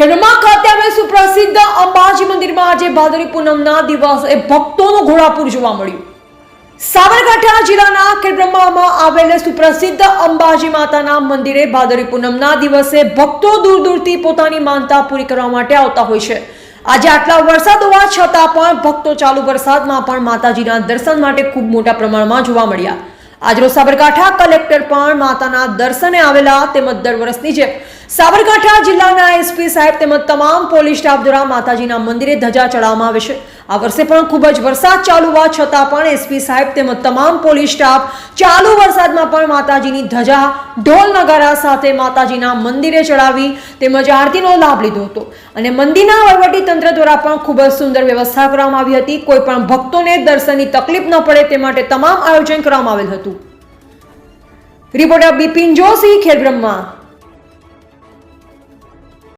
ખેડમાં ખાતે આવેલ સુપ્રસિદ્ધ અંબાજી મંદિરમાં આજે ભાદરી પૂનમના દિવસે ભક્તોનું ઘોડાપુર જોવા મળ્યું. સાબરકાંઠા જિલ્લાના ખેડબ્રહ્મામાં આવેલ સુપ્રસિદ્ધ અંબાજી માતાના મંદિરે ભાદરી પૂનમના દિવસે ભક્તો દૂર દૂરથી પોતાની માનતા પૂરી કરવા માટે આવતા હોય છે. આજે આટલા વરસાદ હોવા છતાં પણ ભક્તો ચાલુ વરસાદમાં પણ માતાજીના દર્શન માટે ખૂબ મોટા પ્રમાણમાં જોવા મળ્યા. આજરોજ સાબરકાંઠા કલેક્ટર પણ માતાના દર્શને આવેલા તેમજ દર વર્ષની જેમ સાબરકાંઠા જિલ્લાના એસપી સાહેબ તેમજ તમામ પોલીસ સ્ટાફ દ્વારા માતાજીના મંદિરે ધજા ચડાવવામાં આવે છે. આ વર્ષે પણ ખૂબ જ વરસાદ ચાલુ હોવા છતાં પણ એસપી સાહેબ તેમજ તમામ પોલીસ સ્ટાફ ચાલુ વરસાદમાં પણ માતાજીની ધજા ઢોલ નગારા સાથે માતાજીના મંદિરે ચડાવી તેમજ આરતીનો લાભ લીધો હતો. અને મંદિરના તંત્ર દ્વારા પણ ખૂબ જ સુંદર વ્યવસ્થા કરવામાં આવી હતી. કોઈ પણ ભક્તોને દર્શનની તકલીફ ન પડે તે માટે તમામ આયોજન કરવામાં આવેલ હતું. રિપોર્ટર બિપિન જોશી, ખેડબ્રહ્મા.